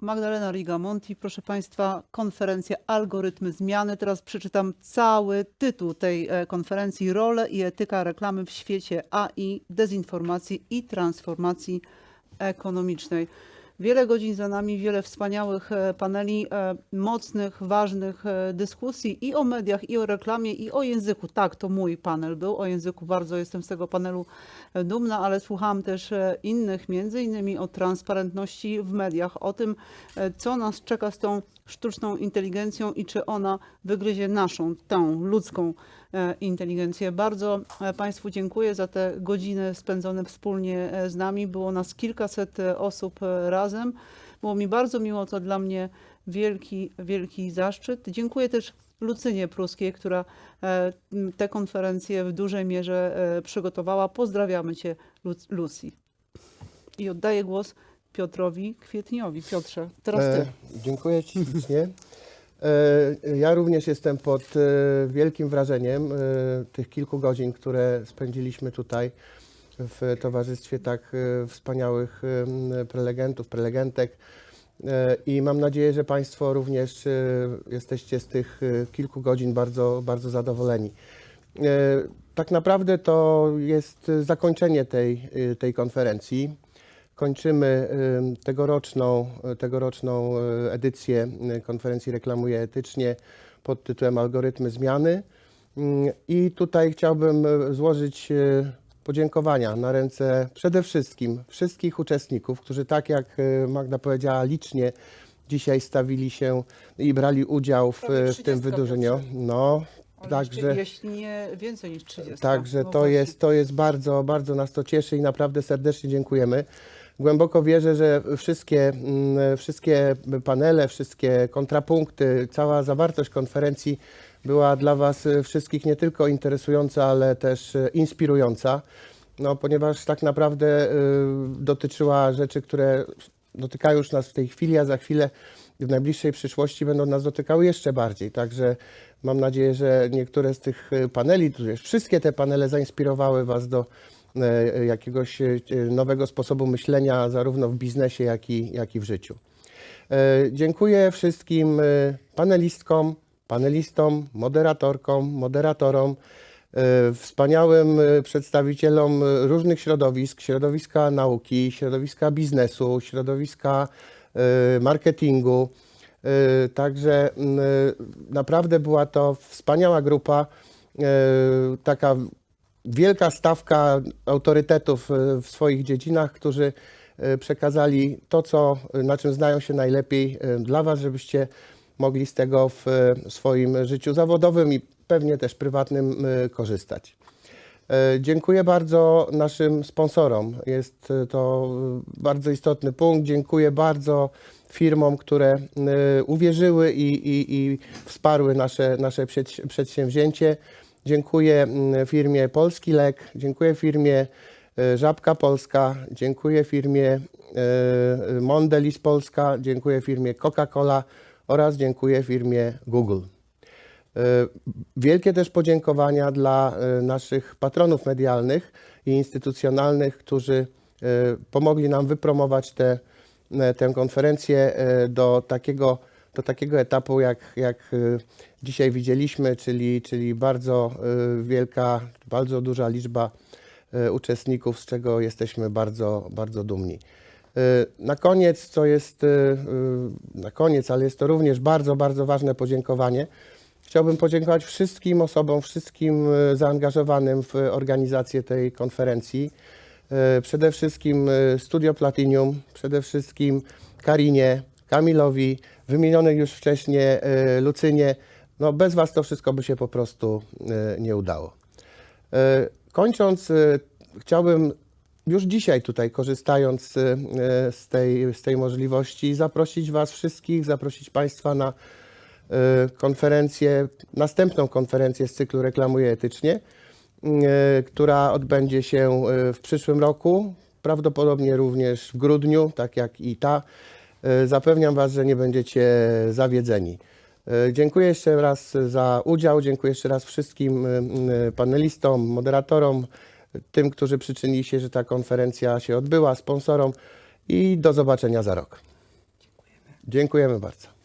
Magdalena Rigamonti, proszę Państwa, konferencja Algorytmy Zmiany. Teraz przeczytam cały tytuł tej e, konferencji: Role i etyka reklamy w świecie AI, dezinformacji i transformacji ekonomicznej. Wiele godzin za nami, wiele wspaniałych e, paneli, e, mocnych, ważnych e, dyskusji i o mediach, i o reklamie, i o języku. Tak, to mój panel był. O języku bardzo jestem z tego panelu dumna, ale słuchałam też innych, między innymi o transparentności w mediach, o tym, co nas czeka z tą sztuczną inteligencją i czy ona wygryzie naszą, tą ludzką inteligencję. Bardzo Państwu dziękuję za te godziny spędzone wspólnie z nami. Było nas kilkaset osób e, razem. Było mi bardzo miło, to dla mnie wielki, wielki zaszczyt. Dziękuję też Lucynie Pruskiej, która e, tę konferencję w dużej mierze e, przygotowała. Pozdrawiamy Cię, Luc- Lucy. I oddaję głos Piotrowi Kwietniowi. Piotrze, teraz Ty. E, dziękuję Ci ślicznie. E, ja również jestem pod e, wielkim wrażeniem e, tych kilku godzin, które spędziliśmy tutaj w towarzystwie tak e, wspaniałych prelegentów, prelegentek. E, I mam nadzieję, że Państwo również e, jesteście z tych kilku godzin bardzo, bardzo zadowoleni. Tak naprawdę to jest zakończenie tej, tej konferencji. Kończymy tegoroczną, tegoroczną edycję konferencji Reklamuję Etycznie pod tytułem Algorytmy Zmiany. Mm, I tutaj chciałbym złożyć podziękowania na ręce przede wszystkim wszystkich uczestników, którzy tak jak y, Magda powiedziała licznie dzisiaj stawili się i brali udział w, Prawie w tym 30 wydarzeniu. Piotrze. No, Ale także... Jeśli nie więcej niż 30. Także No to właśnie. jest, to jest bardzo, bardzo nas to cieszy i naprawdę serdecznie dziękujemy. Głęboko wierzę, że wszystkie, mm, wszystkie panele, wszystkie kontrapunkty, cała zawartość konferencji była dla Was wszystkich nie tylko interesująca, ale też inspirująca. No, ponieważ tak naprawdę y, dotyczyła rzeczy, które dotykają już nas w tej chwili, a za chwilę w najbliższej przyszłości będą nas dotykały jeszcze bardziej. Także mam nadzieję, że niektóre z tych paneli, wszystkie te panele zainspirowały Was do jakiegoś e, nowego sposobu myślenia, zarówno w biznesie, jak i, jak i w życiu. E, Dziękuję wszystkim e, panelistkom, panelistom, moderatorkom, moderatorom, e, wspaniałym e, przedstawicielom e, różnych środowisk, środowiska nauki, środowiska biznesu, środowiska e, marketingu. E, Także e, naprawdę była to wspaniała grupa, e, taka wielka stawka autorytetów e, w swoich dziedzinach, którzy e, przekazali to, co, na czym znają się najlepiej e, dla Was, żebyście mogli z tego w swoim życiu zawodowym i pewnie też prywatnym korzystać. Dziękuję bardzo naszym sponsorom. Jest to bardzo istotny punkt. Dziękuję bardzo firmom, które uwierzyły i, i, i wsparły nasze, nasze przedsi- przedsięwzięcie. Dziękuję mm, firmie Polski Lek, dziękuję firmie e, Żabka Polska, dziękuję firmie e, Mondelis Polska, dziękuję firmie Coca-Cola oraz dziękuję firmie Google. E, Wielkie też podziękowania dla e, naszych patronów medialnych i instytucjonalnych, którzy e, pomogli nam wypromować tę e, tę konferencję e, do takiego, do takiego etapu, jak, jak e, dzisiaj widzieliśmy, czyli, czyli bardzo e, wielka, bardzo duża liczba e, uczestników, z czego jesteśmy bardzo, bardzo dumni. Na koniec, co jest, na koniec, ale jest to również bardzo, bardzo ważne podziękowanie. Chciałbym podziękować wszystkim osobom, wszystkim zaangażowanym w organizację tej konferencji. Przede wszystkim Studio Platinium, przede wszystkim Karinie, Kamilowi, wymienionej już wcześniej e, Lucynie. No bez Was to wszystko by się po prostu e, nie udało. E, Kończąc, chciałbym już dzisiaj tutaj, korzystając z tej, z tej możliwości, zaprosić Was wszystkich, zaprosić Państwa na konferencję, następną konferencję z cyklu Reklamuję Etycznie, e, która odbędzie się w przyszłym roku, prawdopodobnie również w grudniu, tak jak i ta. E, Zapewniam Was, że nie będziecie zawiedzeni. E, Dziękuję jeszcze raz za udział, dziękuję jeszcze raz wszystkim e, panelistom, moderatorom, tym, którzy przyczynili się, że ta konferencja się odbyła, sponsorom i do zobaczenia za rok. Dziękujemy. Dziękujemy bardzo.